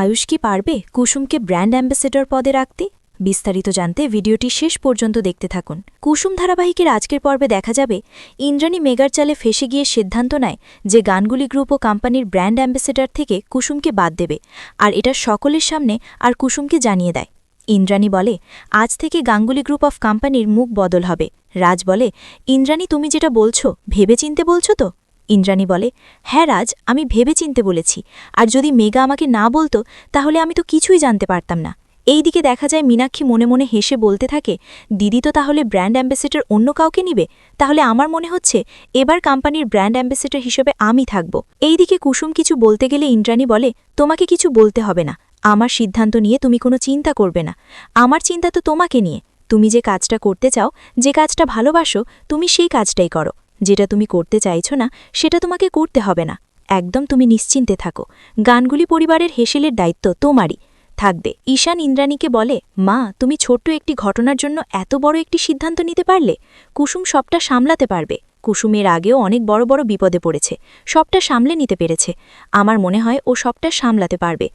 আয়ুষ কি পারবে কুসুমকে brand ambassador পদে রাখতে? বিস্তারিত জানতে ভিডিওটি শেষ পর্যন্ত দেখতে থাকুন। কুসুম ধারাবাহিকের আজকের পর্বে দেখা যাবে ইন্দ্রাণী মেগার চালে ফেসে গিয়ে সিদ্ধান্ত নেয় যে গানগুলি গ্রুপ ও কোম্পানির ব্র্যান্ড অ্যাম্বাসেডর থেকে কুসুমকে বাদ দেবে আর এটা সকলের সামনে আর কুসুমকে জানিয়ে দেয়। ইন্দ্রাণী বলে, আজ থেকে গাঙ্গুলি গ্রুপ অফ কোম্পানির মুখ বদল হবে। রাজ বলে, ইন্দ্রাণী, তুমি যেটা বলছো ভেবে চিনতে বলছো তো? ইন্দ্রাণী বলে হ্যাঁ রাজ, আমি ভেবে চিনতে বলেছি। আর যদি মেগা আমাকে না বলতো, তাহলে আমি তো কিছুই জানতে পারতাম না। এই দিকে দেখা যায় মীনাক্ষী মনে মনে হেসে বলতে থাকে, দিদি তো তাহলে ব্র্যান্ড অ্যাম্বাসেডর অন্য কাউকে নিবে? তাহলে আমার মনে হচ্ছে, এবার কোম্পানির ব্র্যান্ড অ্যাম্বাসেডর হিসেবে আমি থাকব। এই দিকে কুসুম কিছু বলতে গেলে ইন্দ্রাণী বলে, তোমাকে কিছু বলতে হবে না। আমার সিদ্ধান্ত নিয়ে তুমি কোনো চিন্তা করবে না। আমার চিন্তা তো তোমাকে নিয়ে। তুমি যে কাজটা করতে চাও, যে কাজটা ভালোবাসো, তুমি সেই কাজটাই করো। যেটা তুমি করতে চাইছো না, সেটা তোমাকে করতে হবে না। একদম তুমি নিশ্চিন্তে থাকো। গানগুলি পরিবারের হেসেলের দায়িত্ব, তোমারই। থাকবে। ঈশান ইন্দ্রাণীকে বলে, মা, তুমি ছোট্ট একটি ঘটনার জন্য এত বড় একটি সিদ্ধান্ত নিতে পারলে? কুসুম সবটা সামলাতে পারবে। কুসুমের আগেও অনেক বড় বড় বিপদে পড়েছে। সবটা সামলে নিতে পেরেছে। আমার মনে হয় ও সবটা সামলাতে পারবে।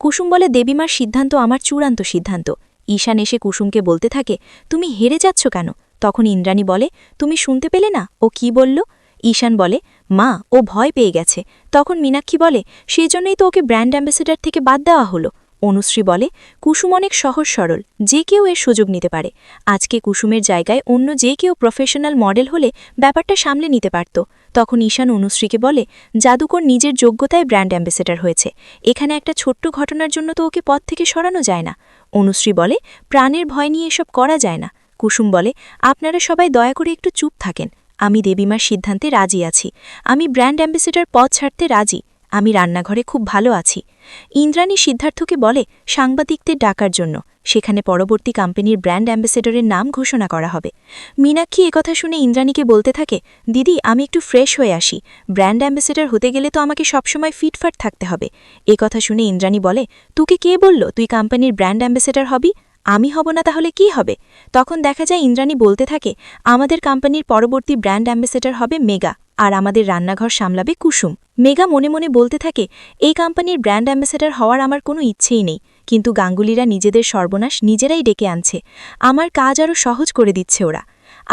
কুসুম বলে, দেবীমার সিদ্ধান্ত আমার চূড়ান্ত সিদ্ধান্ত। ঈশান এসে কুসুমকে বলতে থাকে, তুমি হেরে যাচ্ছ কেন? তখন ইন্দ্রাণী বলে, তুমি শুনতে পেলে না? ও কি বলল? ঈশান বলে, মা, ও ভয় পেয়ে গেছে। তখন মীনাক্ষী বলে, সেজন্যই তো ওকে ব্র্যান্ড অ্যাম্বাসেডর থেকে বাদ দেওয়া হলো। অনুশ্রী বলে, কুসুম অনেক সহজ সরল, যে কেউ এর সুযোগ নিতে পারে। আজকে কুসুমের জায়গায় অন্য যে কেউ প্রফেশনাল মডেল হলে ব্যাপারটা সামলে নিতে পারত। তখন ঈশান অনুশ্রীকে বলে, জাদুকর নিজের যোগ্যতায় ব্র্যান্ড অ্যাম্বাসেডর হয়েছে। এখানে একটা ছোট্ট ঘটনার জন্য তো ওকে পথ থেকে সরানো যায় না। অনুশ্রী বলে, প্রাণের ভয় নিয়ে এসব করা যায় না। কুসুম বলে, আপনারা সবাই দয়া করে একটু চুপ থাকেন। আমি দেবীমার সিদ্ধান্তে রাজি আছি। আমি ব্র্যান্ড অ্যাম্বাসেডর পথ ছাড়তে রাজি। আমি রান্নাঘরে খুব ভালো আছি। ইন্দ্রাণী সিদ্ধার্থকে বলে, সাংবাদিকদের ডাকার জন্য। সেখানে পরবর্তী কোম্পানির ব্র্যান্ড অ্যাম্বাসেডরের নাম ঘোষণা করা হবে। মীনাক্ষী একথা শুনে ইন্দ্রাণীকে বলতে থাকে, দিদি, আমি একটু ফ্রেশ হয়ে আসি। ব্র্যান্ড অ্যাম্বাসেডর হতে গেলে তো আমাকে সবসময় ফিটফাট থাকতে হবে। একথা শুনে ইন্দ্রাণী বলে, তুকে কে বলল? তুই কোম্পানির ব্র্যান্ড অ্যাম্বাসেডর হবি? আমি হব না তাহলে কি হবে? তখন দেখা যায় ইন্দ্রাণী বলতে থাকে, আমাদের কোম্পানির পরবর্তী ব্র্যান্ড অ্যাম্বাসেডর হবে মেগা, আর আমাদের রান্নাঘর সামলাবে কুসুম। মেগা মনে মনে বলতে থাকে, এই কোম্পানির ব্র্যান্ড অ্যাম্বাসেডর হওয়ার আমার কোনো ইচ্ছেই নেই, কিন্তু গাঙ্গুলিরা নিজেদের সর্বনাশ নিজেরাই ডেকে আনছে। আমার কাজ আরও সহজ করে দিচ্ছে ওরা।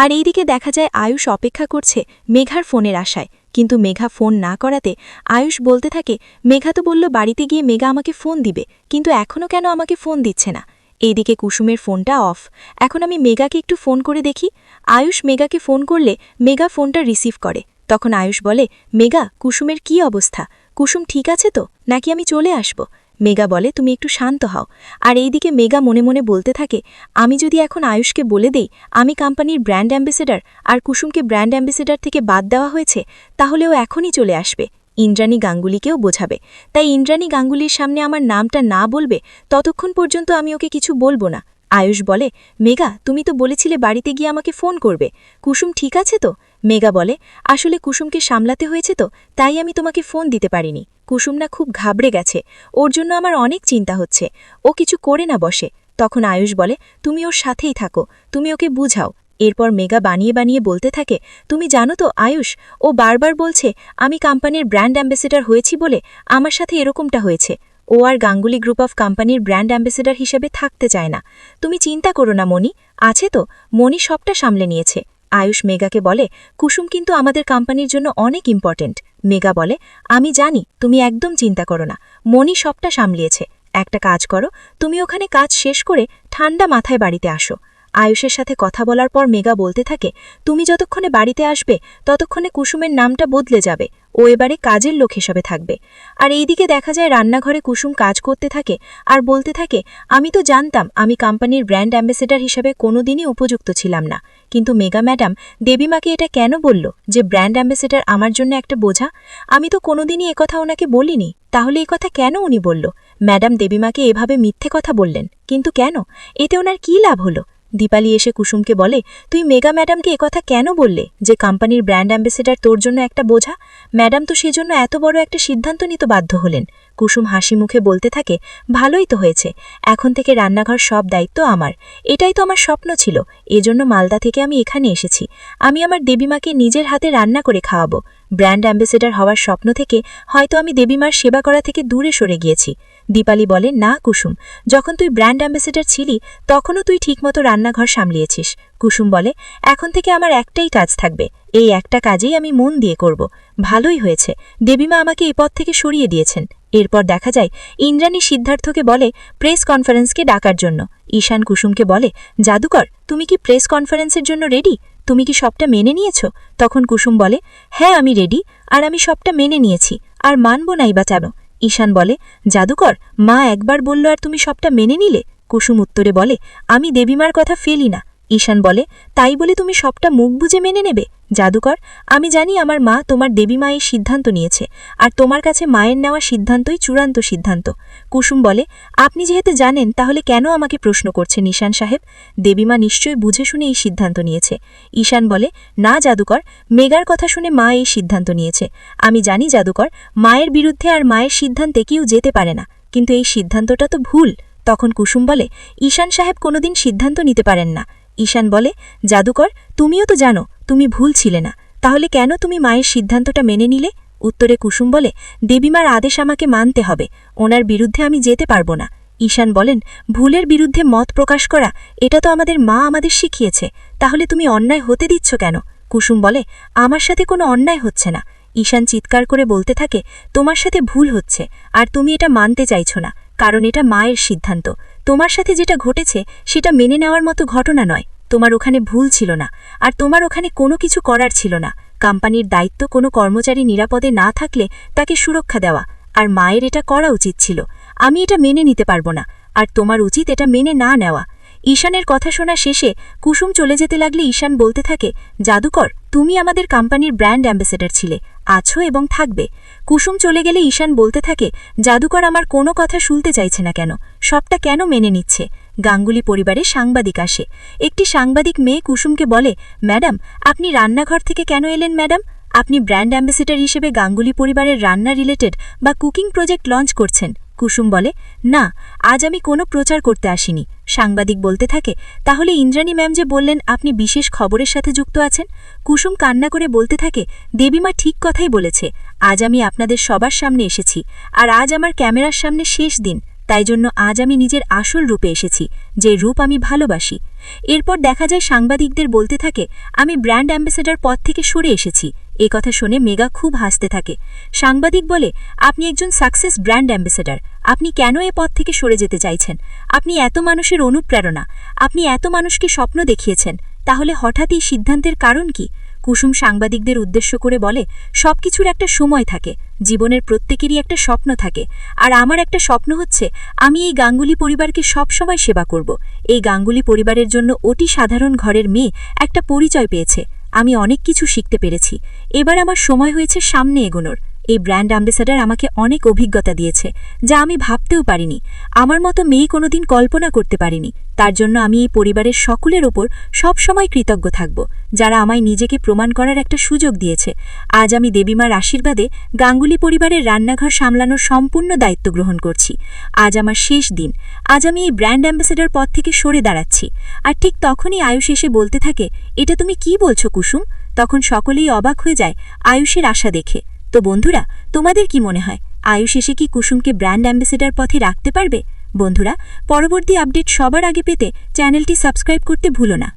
আর এইদিকে দেখা যায় আয়ুষ অপেক্ষা করছে মেঘার ফোনের আশায়, কিন্তু মেঘা ফোন না করাতে আয়ুষ বলতে থাকে, মেঘা তো বলল বাড়িতে গিয়ে মেঘা আমাকে ফোন দিবে, কিন্তু এখনও কেন আমাকে ফোন দিচ্ছে না? এইদিকে কুসুমের ফোনটা অফ। এখন আমি মেগাকে একটু ফোন করে দেখি। আয়ুষ মেগাকে ফোন করলে মেগা ফোনটা রিসিভ করে। তখন আয়ুষ বলে, মেগা, কুসুমের কি অবস্থা? কুসুম ঠিক আছে তো? নাকি আমি চলে আসব? মেগা বলে, তুমি একটু শান্ত হও। আর এইদিকে মেগা মনে মনে বলতে থাকে, আমি যদি এখন আয়ুষকে বলে দেই, আমি কোম্পানির ব্র্যান্ড অ্যাম্বাসেডার, আর কুসুমকে ব্র্যান্ড অ্যাম্বাসেডার থেকে বাদ দেওয়া হয়েছে, তাহলে ও এখনই চলে আসবে। ইন্দ্রাণী গাঙ্গুলিকেও বোঝাবে। তাই ইন্দ্রাণী গাঙ্গুলির সামনে আমার নামটা না বলবে, ততক্ষণ পর্যন্ত আমি ওকে কিছু বলব না। আয়ুষ বলে মেগা তুমি তো বলেছিলে বাড়িতে গিয়ে আমাকে ফোন করবে। কুসুম ঠিক আছে তো? মেগা বলে, আসলে কুসুমকে সামলাতে হয়েছে তো, তাই আমি তোমাকে ফোন দিতে পারিনি। কুসুম না খুব ঘাবড়ে গেছে, ওর জন্য আমার অনেক চিন্তা হচ্ছে। ও কিছু করে না বসে। তখন আয়ুষ বলে, তুমি ওর সাথেই থাকো, তুমি ওকে বুঝাও। এরপর মেগা বানিয়ে বানিয়ে বলতে থাকে, তুমি জানো তো, আয়ুষ, ও বারবার বলছে, আমি কোম্পানির ব্র্যান্ড অ্যাম্বাসেডর হয়েছি বলে আমার সাথে এরকমটা হয়েছে। ও আর গাঙ্গুলি গ্রুপ অফ কোম্পানির ব্র্যান্ড অ্যাম্বাসেডার হিসেবে থাকতে চায় না। তুমি চিন্তা করো না মনি আছে তো মনি সবটা সামলে নিয়েছে। আয়ুষ মেগাকে বলে, কুসুম কিন্তু আমাদের কোম্পানির জন্য অনেক ইম্পর্টেন্ট মেগা বলে, আমি জানি, তুমি একদম চিন্তা করো না। মনি সবটা সামলিয়েছে। একটা কাজ করো, তুমি ওখানে কাজ শেষ করে ঠান্ডা মাথায় বাড়িতে আসো। আয়ুষের সাথে কথা বলার পর মেগা বলতে থাকে, তুমি যতক্ষণে বাড়িতে আসবে, ততক্ষণে কুসুমের নামটা বদলে যাবে। ও এবারে কাজের লোক হিসাবে থাকবে। আর এইদিকে দেখা যায় রান্নাঘরে কুসুম কাজ করতে থাকে আর বলতে থাকে, আমি তো জানতাম আমি কোম্পানির ব্র্যান্ড অ্যাম্বাসেডার হিসাবে কোনোদিনই উপযুক্ত ছিলাম না। কিন্তু মেগা ম্যাডাম দেবীমাকে এটা কেন বলল যে ব্র্যান্ড অ্যাম্বাসেডার আমার জন্য একটা বোঝা? আমি তো কোনোদিনই একথা ওনাকে বলিনি। তাহলে এই কথা কেন উনি বলল? ম্যাডাম দেবীমাকে এভাবে মিথ্যে কথা বললেন। কিন্তু কেন? এতে ওনার কী লাভ হলো? দীপালি এসে কুসুমকে বলে, তুই মেগা ম্যাডামকে একথা কেন বললে? যে কোম্পানির ব্র্যান্ড অ্যাম্বাসেডার তোর জন্য একটা বোঝা? ম্যাডাম তো সেজন্য এত বড় একটা সিদ্ধান্ত নিতে বাধ্য হলেন। কুসুম হাসি মুখে বলতে থাকে, ভালোই তো হয়েছে। এখন থেকে রান্নাঘর সব দায়িত্ব আমার। এটাই তো আমার স্বপ্ন ছিল। এজন্য মালদা থেকে আমি এখানে এসেছি। আমি আমার দেবীমাকে নিজের হাতে রান্না করে খাওয়াবো। ব্র্যান্ড অ্যাম্বাসেডার হওয়ার স্বপ্ন থেকে হয়তো আমি দেবীমার সেবা করা থেকে দূরে সরে গিয়েছি। দীপালি বলে, না, কুসুম। যখন তুই ব্র্যান্ড অ্যাম্বাসেডর ছিলি, তখনও তুই ঠিকমতো রান্নাঘর সামলিয়েছিস। কুসুম বলে, এখন থেকে আমার একটাই কাজ থাকবে। এই একটা কাজেই আমি মন দিয়ে করব। ভালোই হয়েছে। দেবীমা আমাকে এ পথ থেকে সরিয়ে দিয়েছেন। এরপর দেখা যায়, ইন্দ্রাণী সিদ্ধার্থকে বলে, প্রেস কনফারেন্সকে ডাকার জন্য। ঈশান কুসুমকে বলে, জাদুকর, তুমি কি প্রেস কনফারেন্সের জন্য রেডি? তুমি কি সবটা মেনে নিয়েছ? তখন কুসুম বলে হ্যাঁ আমি রেডি আর আমি সবটা মেনে নিয়েছি, আর মানব নাই বা চানো ঈশান বলে, জাদুকর, মা একবার বলল আর তুমি সবটা মেনে নিলে? কুসুম উত্তরে বলে, আমি দেবীমার কথা ফেলি না। ঈশান বলে, তাই বলে তুমি সবটা মুখ বুঝে মেনে নেবে? জাদুকর, আমি জানি আমার মা তোমার দেবী মায়ের সিদ্ধান্ত নিয়েছে, আর তোমার কাছে মায়ের নেওয়া সিদ্ধান্তই চূড়ান্ত সিদ্ধান্ত। কুসুম বলে, আপনি যেহেতু জানেন, তাহলে কেন আমাকে প্রশ্ন করছেন ঈশান সাহেব? দেবীমা নিশ্চয়ই বুঝে শুনে এই সিদ্ধান্ত নিয়েছে। ঈশান বলে, না জাদুকর, মেগার কথা শুনে মা এই সিদ্ধান্ত নিয়েছে। আমি জানি জাদুকর, মায়ের বিরুদ্ধে আর মায়ের সিদ্ধান্তে কেউ যেতে পারে না, কিন্তু এই সিদ্ধান্তটা তো ভুল। তখন কুসুম বলে, ঈশান সাহেব কোনোদিন সিদ্ধান্ত নিতে পারেন না। ঈশান বলে, জাদুকর, তুমিও তো জানো, তুমি ভুল ছিলে না। তাহলে কেন তুমি মায়ের সিদ্ধান্তটা মেনে নিলে? উত্তরে কুসুম বলে, দেবীমার আদেশ আমাকে মানতে হবে। ওনার বিরুদ্ধে আমি যেতে পারব না। ঈশান বলেন, ভুলের বিরুদ্ধে মত প্রকাশ করা, এটা তো আমাদের মা আমাদের শিখিয়েছে। তাহলে তুমি অন্যায় হতে দিচ্ছ কেন? কুসুম বলে, আমার সাথে কোনো অন্যায় হচ্ছে না। ঈশান চিৎকার করে বলতে থাকে, তোমার সাথে ভুল হচ্ছে, আর তুমি এটা মানতে চাইছো না। কারণ এটা মায়ের সিদ্ধান্ত। তোমার সাথে যেটা ঘটেছে, সেটা মেনে নেওয়ার মতো ঘটনা নয়। তোমার ওখানে ভুল ছিল না। আর তোমার ওখানে কোনো কিছু করার ছিল না। কোম্পানির দায়িত্ব কোনো কর্মচারী নিরাপদে না থাকলে তাকে সুরক্ষা দেওয়া। আর মায়ের এটা করা উচিত ছিল। আমি এটা মেনে নিতে পারব না। আর তোমার উচিত এটা মেনে না নেওয়া। ঈশানের কথা শোনা শেষে কুসুম চলে যেতে লাগলে ঈশান বলতে থাকে, জাদুকর তুমি আমাদের কোম্পানির ব্র্যান্ড অ্যাম্বাসেডর ছিলে, আছো এবং থাকবে। কুসুম চলে গেলে ঈশান বলতে থাকে, জাদুকর আমার কোনো কথা শুনতে চাইছে না কেন? সবটা কেন মেনে নিচ্ছে? গাঙ্গুলি পরিবারে সাংবাদিক আসে। একটি সাংবাদিক মেয়ে কুসুমকে বলে, ম্যাডাম, আপনি রান্নাঘর থেকে কেন এলেন, ম্যাডাম? আপনি ব্র্যান্ড অ্যাম্বাসেডর হিসেবে গাঙ্গুলি পরিবারের রান্না রিলেটেড বা কুকিং প্রজেক্ট লঞ্চ করছেন। কুসুম বলে, না, আজ আমি কোনো প্রচার করতে আসিনি। সাংবাদিক বলতে থাকে, তাহলে ইন্দ্রাণী ম্যাম যে বললেন আপনি বিশেষ খবরের সাথে যুক্ত আছেন? কুসুম কান্না করে বলতে থাকে, দেবীমা ঠিক কথাই বলেছে, আজ আমি আপনাদের সবার সামনে এসেছি, আর আজ আমার ক্যামেরার সামনে শেষ দিন, তাই জন্য আজ আমি নিজের আসল রূপে এসেছি, যে রূপ আমি ভালোবাসি। এরপর দেখা যায় সাংবাদিকদের বলতে থাকে, আমি ব্র্যান্ড অ্যাম্বাসেডর পদ থেকে সরে এসেছি এ কথা শুনে মেগা খুব হাসতে থাকে। সাংবাদিক বলে, আপনি একজন সাকসেস ব্র্যান্ড অ্যাম্বাসেডর আপনি কেন এ পদ থেকে সরে যেতে চাইছেন? আপনি এত মানুষের অনুপ্রেরণা, আপনি এত মানুষকে স্বপ্ন দেখিয়েছেন। তাহলে হঠাৎ এই সিদ্ধান্তের কারণ কি? কুসুম সাংবাদিকদের উদ্দেশ্য করে বলে, সবকিছুর একটা সময় থাকে, জীবনের প্রত্যেকেরই একটা স্বপ্ন থাকে। আর আমার একটা স্বপ্ন হচ্ছে, আমি এই গাঙ্গুলি পরিবারকে সবসময় সেবা করব। এই গাঙ্গুলি পরিবারের জন্য অতি সাধারণ ঘরের মেয়ে একটা পরিচয় পেয়েছে। আমি অনেক কিছু শিখতে পেরেছি। এবার আমার সময় হয়েছে সামনে এগোনোর। এই ব্র্যান্ড অ্যাম্বাসাডার আমাকে অনেক অভিজ্ঞতা দিয়েছে, যা আমি ভাবতেও পারিনি। আমার মতো মেয়ে কোনোদিন কল্পনা করতে পারিনি। তার জন্য আমি এই পরিবারের সকলের ওপর সবসময় কৃতজ্ঞ থাকব, যারা আমায় নিজেকে প্রমাণ করার একটা সুযোগ দিয়েছে। আজ আমি দেবীমার আশীর্বাদে গাঙ্গুলি পরিবারের রান্নাঘর সামলানোর সম্পূর্ণ দায়িত্ব গ্রহণ করছি। আজ আমার শেষ দিন। আজ আমি এই ব্র্যান্ড অ্যাম্বাসেডর পদ থেকে সরে দাঁড়াচ্ছি। আর ঠিক তখনই আয়ুষ এসে বলতে থাকে, এটা তুমি কি বলছো কুসুম? তখন সকলেই অবাক হয়ে যায় আয়ুষের আশা দেখে। তো বন্ধুরা, তোমাদের কি মনে হয়? আয়ুষ এসে কি কুসুমকে ব্র্যান্ড অ্যাম্বাসেডার পথে রাখতে পারবে? বন্ধুরা, পরবর্তী আপডেট সবার আগে পেতে চ্যানেলটি সাবস্ক্রাইব করতে ভুলো না।